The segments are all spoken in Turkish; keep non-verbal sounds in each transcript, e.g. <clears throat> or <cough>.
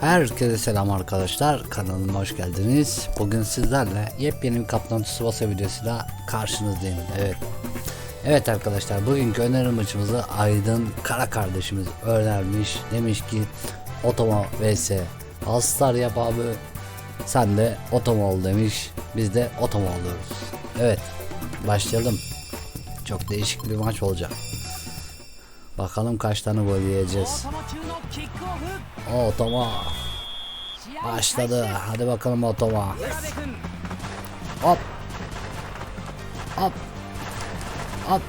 Herkese selam arkadaşlar kanalıma hoş geldiniz. Bugün sizlerle yepyeni bir Kaptan Tsubasa videosuyla karşınızdayım. Evet. Evet arkadaşlar bugünkü öneri maçımızı Aydın Kara kardeşimiz önermiş. Demiş ki Otoma vs Alstar yap abi. Sen de Otoma ol demiş. Biz de Otoma oluyoruz. Evet başlayalım. Çok değişik bir maç olacak. Bakalım kaç tane gol yiyeceğiz. O Otoma. Başladı. Hadi bakalım Otoma. Hop. Hop. Hop.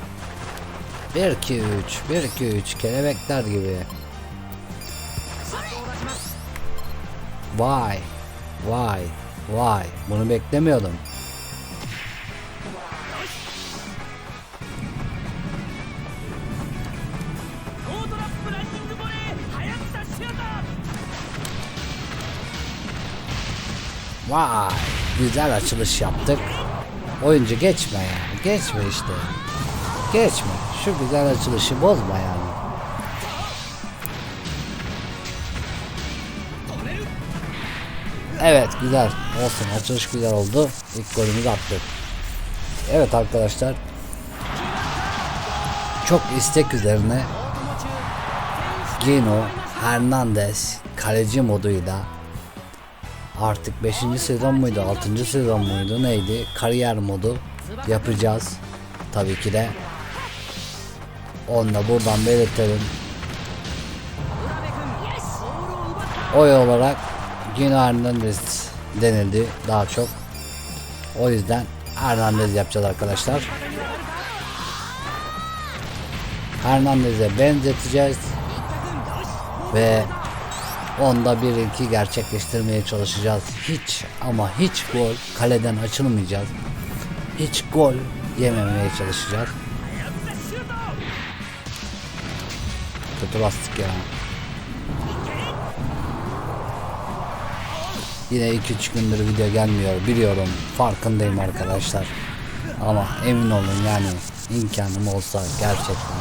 1 2 3 1 2 3 kelebekler gibi. Vay. Vay. Vay. Bunu beklemiyordum. Vay. Güzel açılış yaptık. Oyuncu geçme ya. Geçme işte. Geçme. Şu güzel açılışı bozma yani. Evet güzel. Olsun açılış güzel oldu. İlk golümüzü attık. Evet arkadaşlar. Çok istek üzerine Gino Hernandez kaleci moduyla artık 5. sezon muydu 6. sezon muydu neydi? Kariyer modu yapacağız. Tabii ki de. Onu da buradan belirtelim. Oy olarak Gino Hernandez denildi daha çok. O yüzden Hernandez yapacağız arkadaşlar. Hernandez'e benzeteceğiz. Ve Onda bir iki gerçekleştirmeye çalışacağız. Hiç ama hiç gol kaleden açılmayacağız. Hiç gol yememeye çalışacağız. Kötü bastık ya. Yine 2-3 gündür video gelmiyor biliyorum farkındayım arkadaşlar. Ama emin olun yani imkanım olsa gerçekten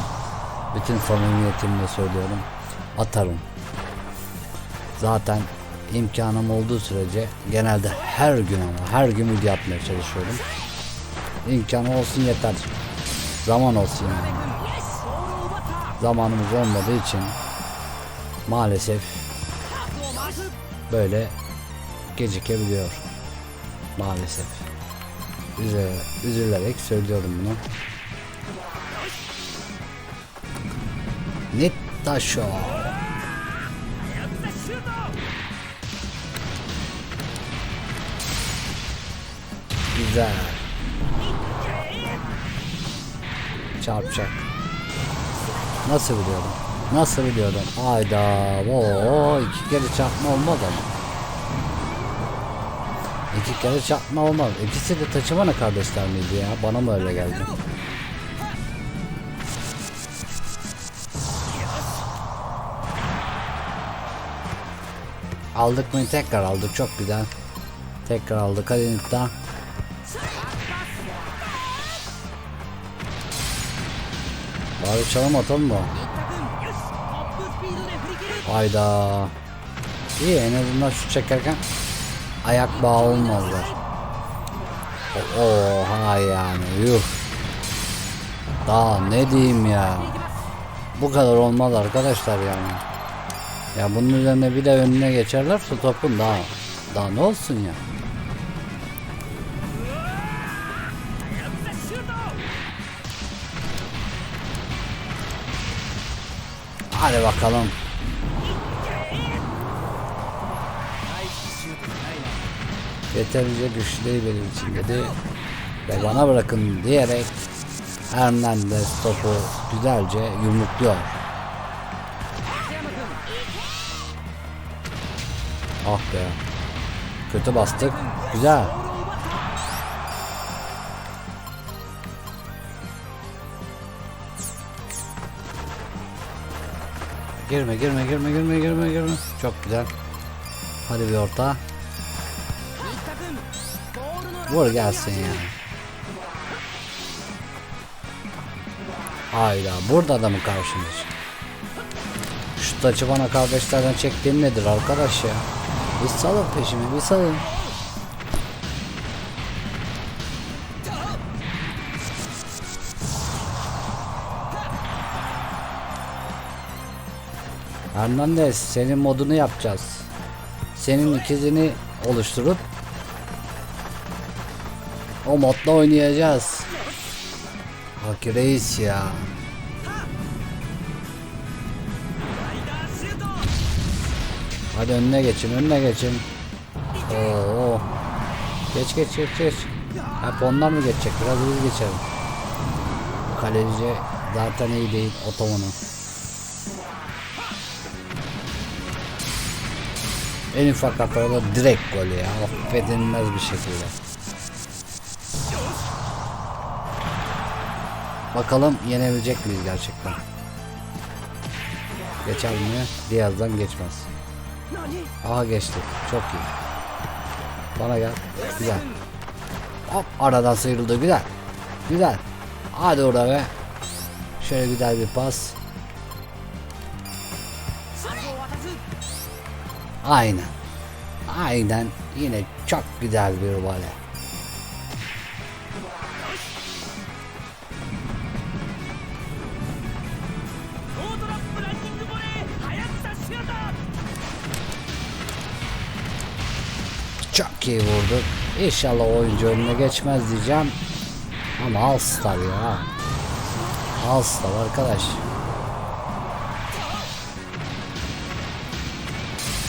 bütün samimiyetimle söylüyorum atarım zaten imkanım olduğu sürece genelde her gün ama her gün video yapmaya çalışıyorum. İmkanı olsun yeter. Zaman olsun yani. Zamanımız olmadığı için maalesef böyle gecikebiliyor. Maalesef. Üzü, üzülerek söylüyorum bunu. Nittaşo. Güzel çarpacak nasıl biliyordum nasıl biliyordum hayda o iki kere çarpma olmaz ama İki kere çarpma olmaz. İkisi de taşımana kardeşler miydi ya? Bana mı öyle geldi? Aldık mı? Tekrar aldık. Çok güzel. Tekrar aldık. Hadi Nita. Bari çalama atalım mı? Hayda. İyi en azından şu çekerken ayak bağı olmazlar. Oha yani yuh. Daha ne diyeyim ya. Bu kadar olmaz arkadaşlar yani. Ya bunun üzerine bir de önüne geçerlerse topun daha daha ne olsun ya. Yani. Hadi bakalım. Yeterince güçlü değil benim için dedi. Ve bana bırakın diyerek Hernandez topu güzelce yumrukluyor. Ah be. Kötü bastık. Güzel. Girme girme girme girme girme girme. Çok güzel. Hadi bir orta. Vur gelsin ya. Hayda burada da mı karşımız? Şu taçı bana kardeşlerden çektiğim nedir arkadaş ya? Bir salın peşimi bir salın. Hernandez senin modunu yapacağız. Senin ikizini oluşturup o modla oynayacağız. Bak reis ya. Hadi önüne geçin, önüne geçin. Oo. Geç geç geç geç. Hep onlar mı geçecek? Biraz hızlı geçelim. Kaleci zaten iyi değil otomonu. En ufak hatada direkt gol ya. Affedilmez bir şekilde. Bakalım yenebilecek miyiz gerçekten? Geçer mi? Diaz'dan geçmez. Aha geçtik. Çok iyi. Bana gel. Güzel. Hop aradan sıyrıldı. Güzel. Güzel. Hadi orada be. Şöyle güzel bir pas. Aynen. Aynen. Yine çok güzel bir vole. Çok iyi vurduk. İnşallah oyuncu önüne geçmez diyeceğim. Ama al star ya. Al star arkadaş.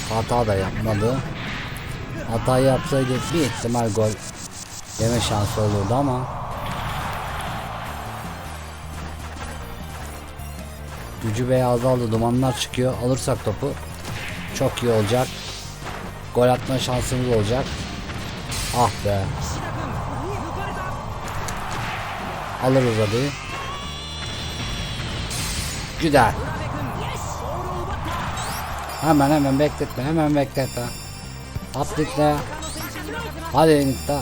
Hata da yapmadı. Hata yapsaydı bir ihtimal gol yeme şansı olurdu ama. Gücü veya azaldı dumanlar çıkıyor. Alırsak topu çok iyi olacak. Gol atma şansımız olacak. Ah be. Alırız hadi. Güzel Hemen hemen bekletme hemen bekletme. Atletle Hadi Enit'te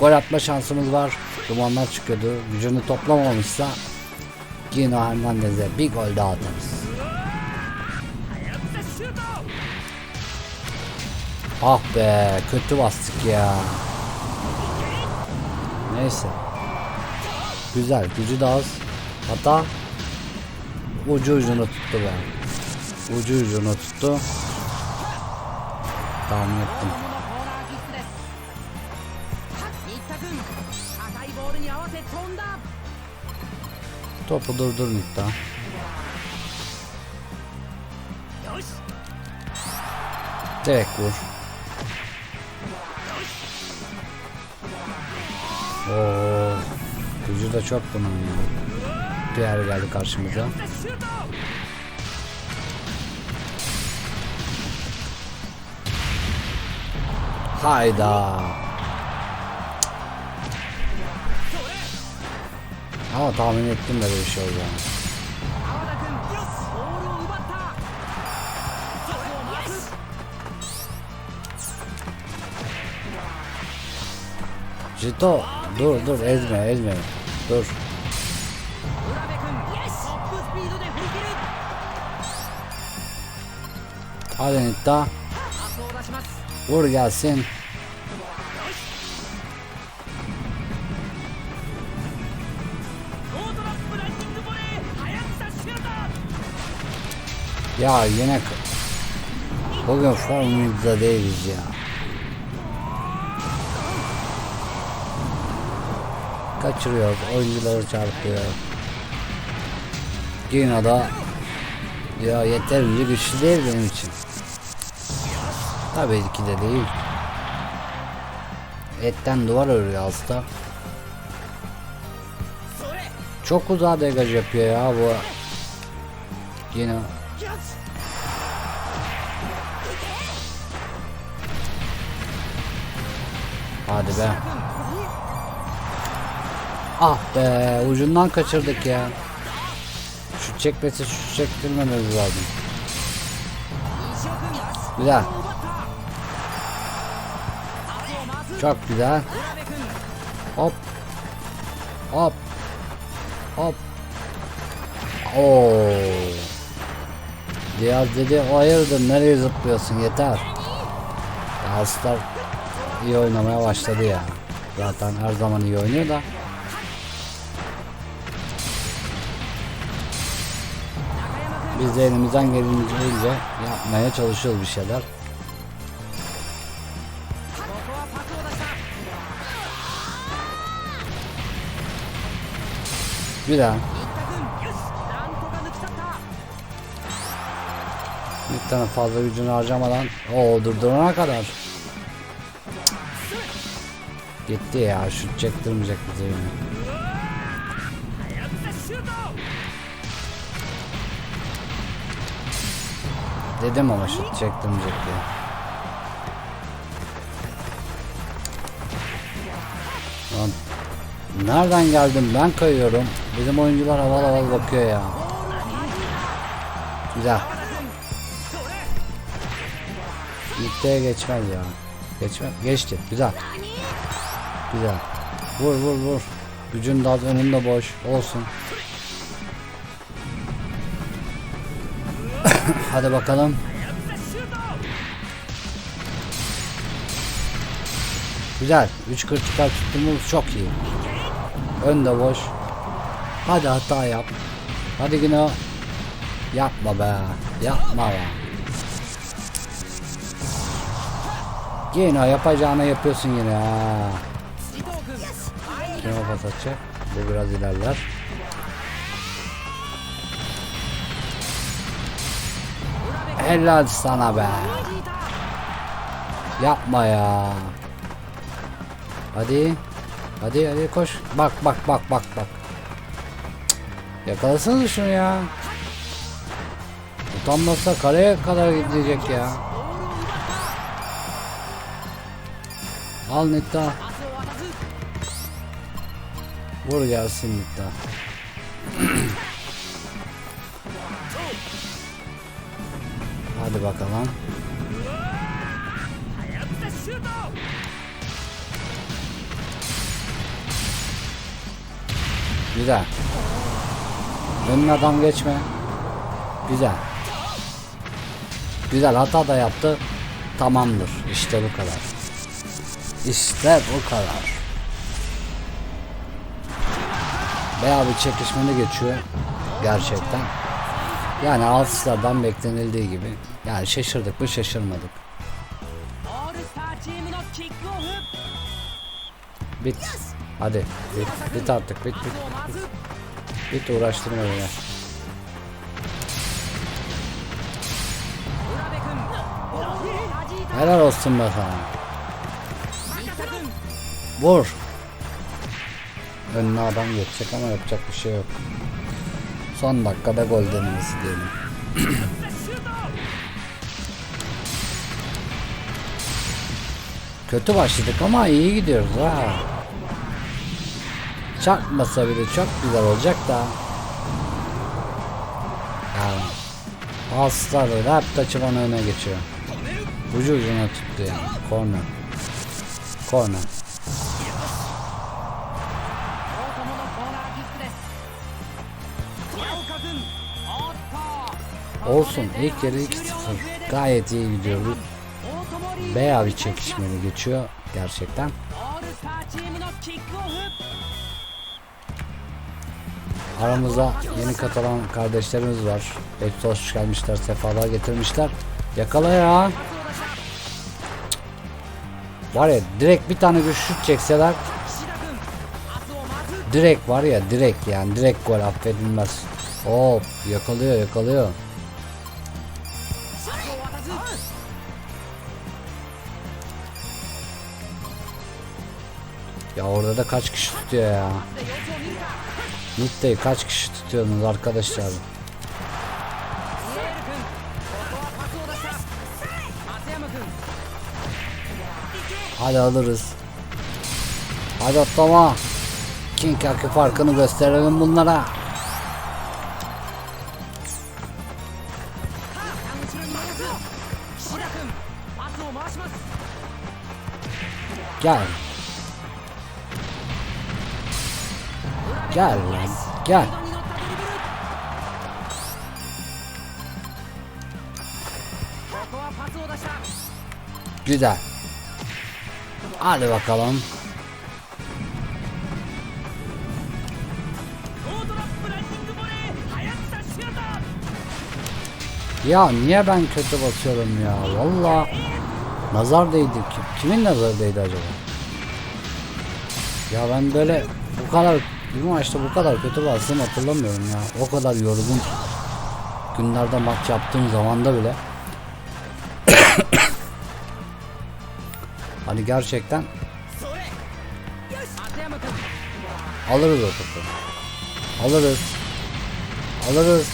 Gol atma şansımız var. Dumanlar çıkıyordu. Gücünü toplamamışsa Gino Hernandez'e bir gol daha atarız. Ah be kötü bastık ya. Neyse. Güzel gücü de az. Hata Ucu ucunu tuttu be Ucu ucuna tuttu. Tahmin ettim. Topu durdurun iddia. Direkt vur. Oo, gücü de çok bunun ya. Diğer geldi karşımıza. Hayda. Ama tahmin ettim de böyle bir şey olacağını. Yani. Jito dur dur ezme ezme dur. Hadi Nitta. Vur gelsin. Ya yine bugün formumuzda değiliz ya. Kaçırıyoruz, oyuncuları çarpıyoruz. Yine da ya yeterince şey güçlü değil benim için. Tabii ki de değil. Etten duvar örüyor hasta. Çok uzağa degaj yapıyor ya bu. Yine. Hadi be. Ah be ucundan kaçırdık ya. Şu çekmesi şu çektirmemiz lazım. Güzel. Çok güzel. Hop. Hop. Hop. Oo. Diğer dedi hayırdır nereye zıplıyorsun yeter. Aslar iyi oynamaya başladı ya. Zaten her zaman iyi oynuyor da. Biz de elimizden gelince yapmaya çalışıyoruz bir şeyler. Bir daha. Bir tane fazla gücünü harcamadan o durdurana kadar. Gitti ya şut çektirmeyecek bize yani. Dedim ama şut çektirmeyecek diye. Lan nereden geldim ben kayıyorum. Bizim oyuncular havalı havalı bakıyor ya. Güzel. İlkte geçmez ya. Geçme, geçti. Güzel. Güzel. Vur vur vur. Gücün daha önünde boş. Olsun. <coughs> Hadi bakalım. Güzel. 3 kritikal tuttuğumuz çok iyi. Ön de boş. Hadi hata yap. Hadi yine yapma be. Yapma be. Yine yapacağını yapıyorsun yine ha. Kime pas atacak? Bu biraz ilerler. Helal sana be. Yapma ya. Hadi. Hadi hadi koş. Bak bak bak bak bak. Yakalasanız şunu ya. Utanmasa kareye kadar gidecek ya. Al Nitta. Vur gelsin Nitta. <clears throat> Hadi bakalım. Güzel. Önüne adam geçme. Güzel. Güzel hata da yaptı. Tamamdır. İşte bu kadar. İşte bu kadar. Bayağı bir çekişmeli geçiyor. Gerçekten. Yani altılardan beklenildiği gibi. Yani şaşırdık mı şaşırmadık. Bit. Hadi. Bit, bit artık. Bit bit. bit. Hiç uğraştırma beni. Helal olsun be sana. Vur. Önüne adam geçecek ama yapacak bir şey yok. Son dakikada gol denemesi diyelim. Kötü başladık ama iyi gidiyoruz ha. Çarpmasa bile çok güzel olacak da. Yani Asla böyle hep taçıvan öne geçiyor. Ucu ucuna tuttu yani. Corner. Corner. Olsun ilk yarı 2-0 gayet iyi gidiyoruz. Bayağı bir çekişmeli geçiyor gerçekten. Aramızda yeni katılan kardeşlerimiz var. Hepsi hoş gelmişler, sefalar getirmişler. Yakala ya. Var ya direkt bir tane güçlü çekseler direkt var ya direkt yani direkt gol affedilmez. Hop yakalıyor yakalıyor. Ya orada da kaç kişi tutuyor ya. Mid'de kaç kişi tutuyorsunuz arkadaşlar? Hadi alırız. Hadi atlama. King Kaki farkını gösterelim bunlara. Gel. Gel lan. Gel. Güzel. Hadi bakalım. Ya niye ben kötü basıyorum ya? Valla nazar değdi. Kimin nazar değdi acaba? Ya ben böyle bu kadar bir maçta bu kadar kötü bastım hatırlamıyorum ya. O kadar yorgun günlerde maç yaptığım zamanda bile. <coughs> hani gerçekten alırız o topu. Alırız. Alırız.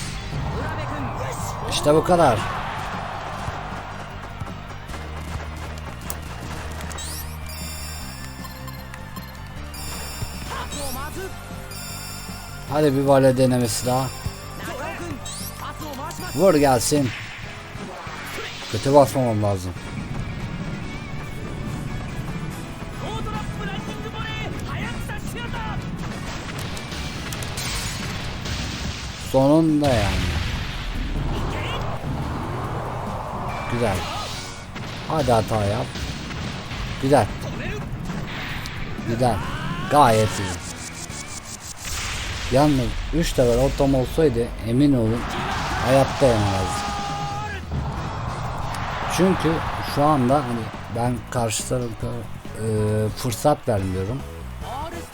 İşte bu kadar. Hadi bir vale denemesi daha. Vur gelsin. Kötü basmamam lazım. Sonunda yani. Güzel. Hadi hata yap. Güzel. Güzel. Gayet iyi. Yalnız 3 level otom olsaydı emin olun hayatta yenemezdi. Çünkü şu anda hani ben karşı tarafa e, fırsat vermiyorum.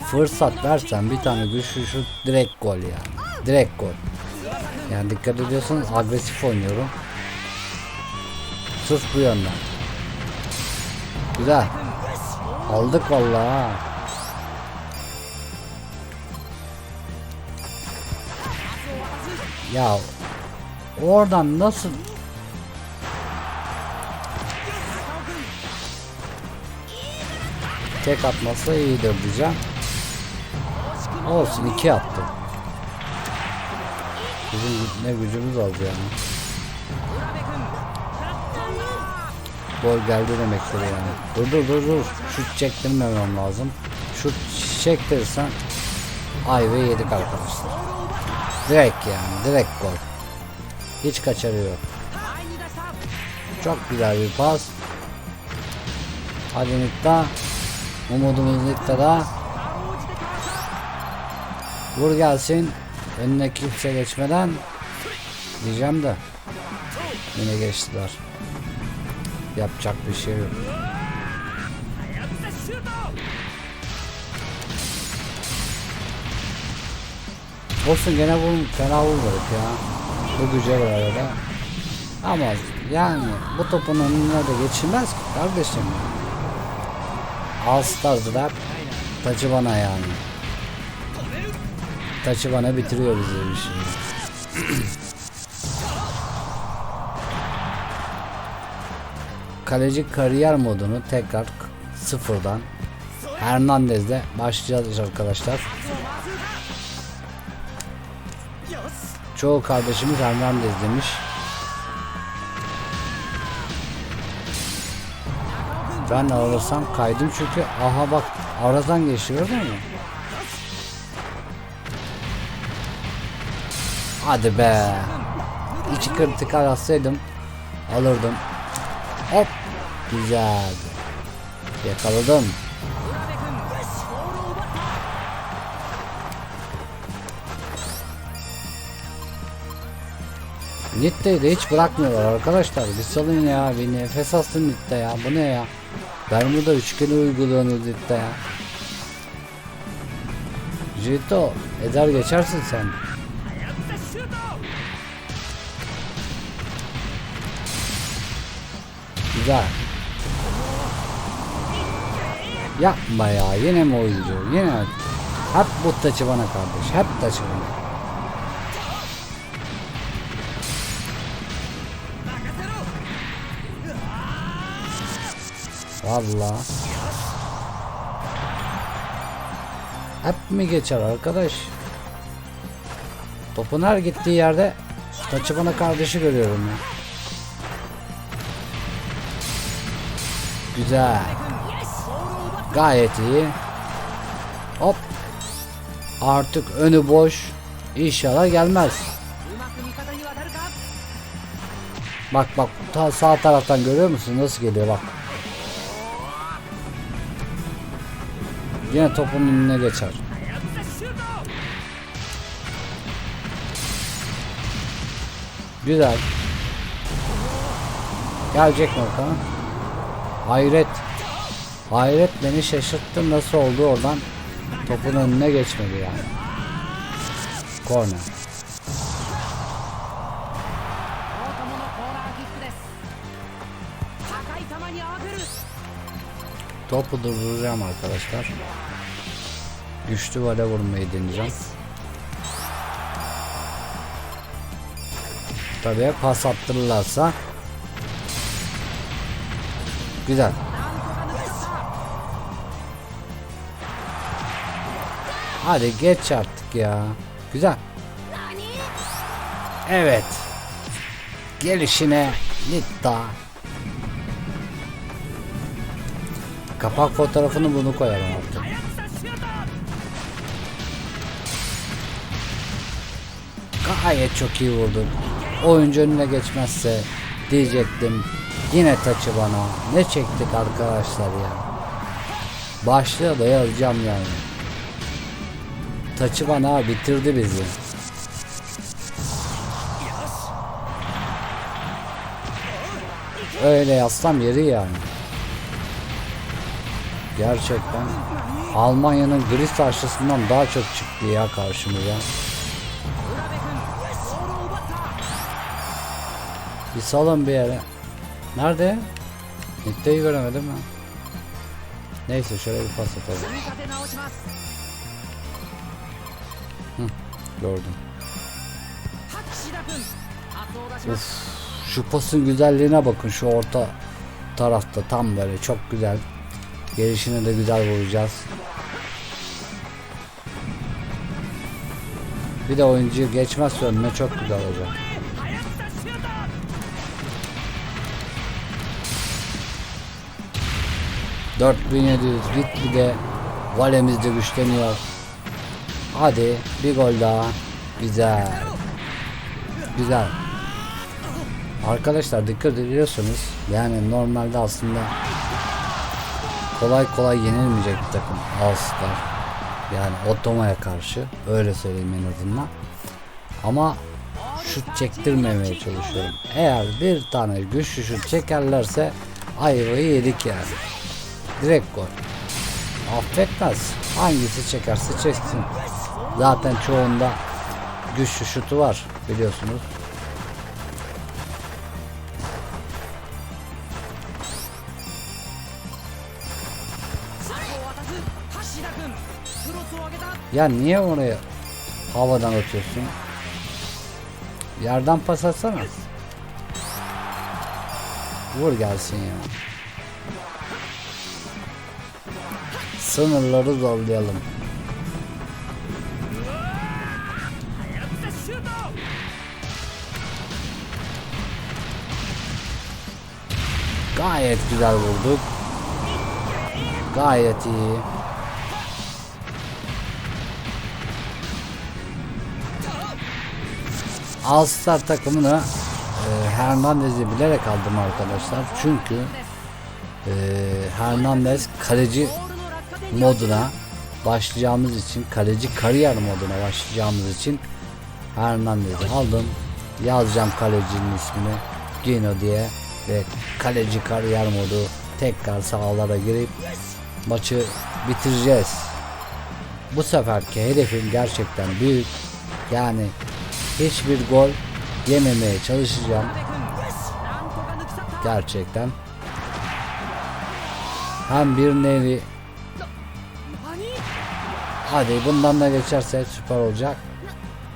Fırsat versen bir tane güçlü şut direkt gol yani. Direkt gol. Yani dikkat ediyorsanız agresif oynuyorum. Sırf bu yönden. Güzel. Aldık vallahi. Ya oradan nasıl tek atmasa iyidir diyeceğim. Olsun iki attı. Bizim ne gücümüz az yani. Gol geldi demektir yani. Dur dur dur dur. Şut çektirmemem lazım. Şut çektirirsen ayva yedik arkadaşlar. Direkt yani direkt gol. Hiç kaçarı yok. Çok güzel bir pas. Hadi Nikta. Umudumuz Nikta'da. Vur gelsin. Önüne kimse geçmeden. Diyeceğim de. Yine geçtiler. Yapacak bir şey yok. Olsun gene vur, fena vurmadık ya. Bu güce var arada. Ama yani bu topun önüne de geçilmez ki kardeşim. All Star Drop taçı bana yani. Taçı bana bitiriyor bizi bir şey. <clears throat> Kaleci kariyer modunu tekrar sıfırdan Hernandez'de başlayacağız arkadaşlar. Çoğu kardeşimiz Hernandez demiş. Ben alırsam kaydım çünkü aha bak aradan geçiyor mi? Hadi be. İki kritikal atsaydım alırdım. Hop. Güzel. Yakaladım. Nitte'yi de hiç bırakmıyorlar arkadaşlar. Bir salın ya bir nefes alsın Nitte ya. Bu ne ya? Bermuda üçgeni uygulanır Nitte ya. Jito eder geçersin sen. Güzel. Yapma ya yine mi oyuncu? Yine hep bu taçı bana kardeş. Hep taçı bana. Valla. Hep mi geçer arkadaş? Topun her gittiği yerde Taçıbana kardeşi görüyorum ya. Güzel. Gayet iyi. Hop. Artık önü boş. İnşallah gelmez. Bak bak ta sağ taraftan görüyor musun nasıl geliyor bak. Yine topun önüne geçer. Güzel. Gelecek mi bakalım? Hayret. Hayret beni şaşırttı nasıl oldu oradan topun önüne geçmedi yani. Korner. Topu da vuracağım arkadaşlar. Güçlü vale vurmayı deneyeceğim. Tabii pas attırırlarsa. Güzel. Hadi geç artık ya. Güzel. Evet. Gelişine Nitta Kapak fotoğrafını bunu koyalım artık. Gayet çok iyi vurdun. Oyuncu önüne geçmezse diyecektim. Yine taçı bana. Ne çektik arkadaşlar ya. Başlığa da yazacağım yani. Taçı bana bitirdi bizi. Öyle yazsam yeri yani. Gerçekten Almanya'nın gri saçlısından daha çok çıktı ya karşımıza. Bir salın bir yere. Nerede? Nitte'yi göremedim mi? Neyse şöyle bir pas atalım. Hı, gördüm. Of, şu pasın güzelliğine bakın şu orta tarafta tam böyle çok güzel Gelişini de güzel vuracağız. Bir de oyuncuyu geçmez önüne çok güzel olacak. ...4700 git bir de... ...valemiz de güçleniyor. Hadi bir gol daha. Güzel. Güzel. Arkadaşlar dikkat ediyorsanız yani normalde aslında kolay kolay yenilmeyecek bir takım All Star. Yani Otoma'ya karşı. Öyle söyleyeyim en azından. Ama şut çektirmemeye çalışıyorum. Eğer bir tane güçlü şut çekerlerse ayvayı yedik yani. Direkt gol. Affetmez. Hangisi çekerse çeksin. Zaten çoğunda güçlü şutu var biliyorsunuz. Ya niye oraya havadan atıyorsun? Yerden pas atsana. Vur gelsin ya. Sınırları zorlayalım. Gayet güzel vurduk. Gayet iyi. All takımını e, Hernandez'i bilerek aldım arkadaşlar. Çünkü e, Hernandez kaleci moduna başlayacağımız için kaleci kariyer moduna başlayacağımız için Hernandez'i aldım. Yazacağım kalecinin ismini Gino diye ve kaleci kariyer modu tekrar sahalara girip maçı bitireceğiz. Bu seferki hedefim gerçekten büyük. Yani hiçbir gol yememeye çalışacağım. Gerçekten. Hem bir nevi Hadi bundan da geçerse süper olacak.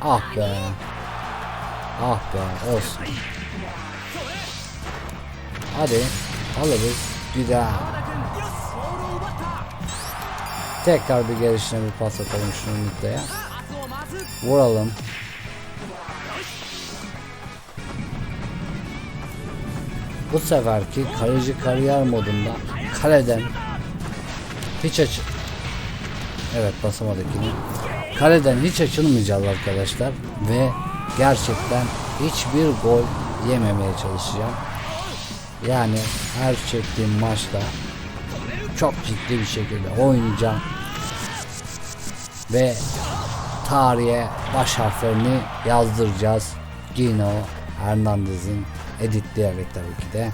Ah be. Ah be olsun. Hadi alırız. Güzel. Tekrar bir gelişine bir pas atalım şunu Nitta'ya. Vuralım. Bu seferki kaleci kariyer modunda kaleden hiç açı Evet basamadık. Kaleden hiç açılmayacağız arkadaşlar ve gerçekten hiçbir gol yememeye çalışacağım. Yani her çektiğim maçta çok ciddi bir şekilde oynayacağım. ve tarihe baş harflerini yazdıracağız. Gino Hernandez'in editleyerek tabii ki de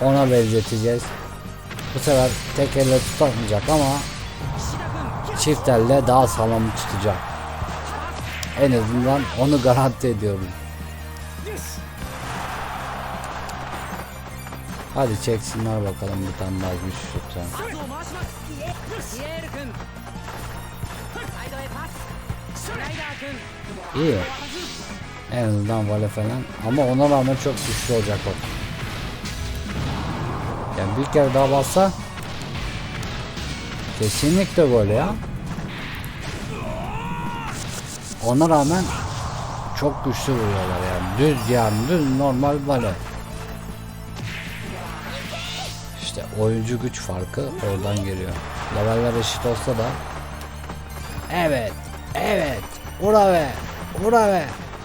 ona benzeteceğiz. Bu sefer tek elle tutamayacak ama çift elle daha sağlam tutacak. En azından onu garanti ediyorum. Hadi çeksinler bakalım bir tane daha güç şuttan. İyi. En azından vale falan. Ama ona rağmen çok güçlü olacak o. Yani bir kere daha bassa kesinlikle gol ya. Ona rağmen çok güçlü vuruyorlar yani. Düz yani düz normal vale. İşte oyuncu güç farkı oradan geliyor. Leveller eşit olsa da Evet. Evet. Ura ve. Ura ve.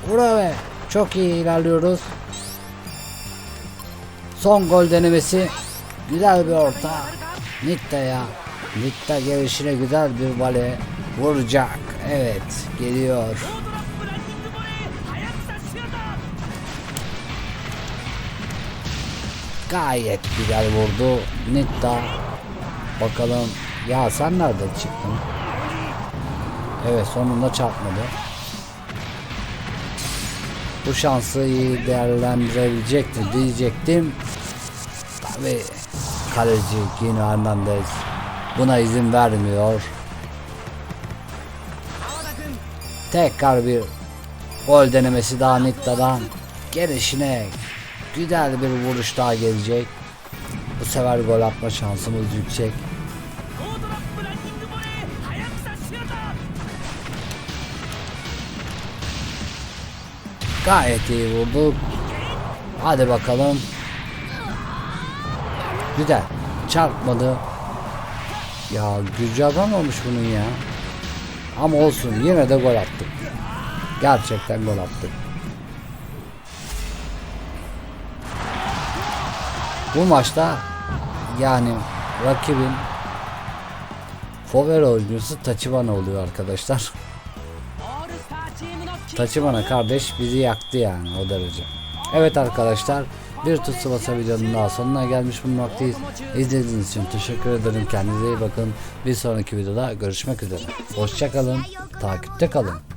Vura be. Çok iyi ilerliyoruz. Son gol denemesi. Güzel bir orta. Nitta ya. Nitta gelişine güzel bir vale vuracak. Evet geliyor. Gayet güzel vurdu. Nitta. Bakalım. Ya sen nereden çıktın? Evet sonunda çarpmadı bu şansı iyi değerlendirebilecektir diyecektim. Tabi kaleci Gino Hernandez buna izin vermiyor. Tekrar bir gol denemesi daha Nitta'dan gelişine güzel bir vuruş daha gelecek. Bu sefer gol atma şansımız yüksek. Gayet iyi vurduk. Hadi bakalım. Güzel. Çarpmadı. Ya gücü olmuş bunun ya. Ama olsun yine de gol attık. Gerçekten gol attık. Bu maçta yani rakibin Favela oyuncusu Tachibana oluyor arkadaşlar. Taçibana kardeş bizi yaktı yani o derece. Evet arkadaşlar bir Tsubasa videonun daha sonuna gelmiş bulunmaktayız. İzlediğiniz için teşekkür ederim. Kendinize iyi bakın. Bir sonraki videoda görüşmek üzere. Hoşçakalın. Takipte kalın.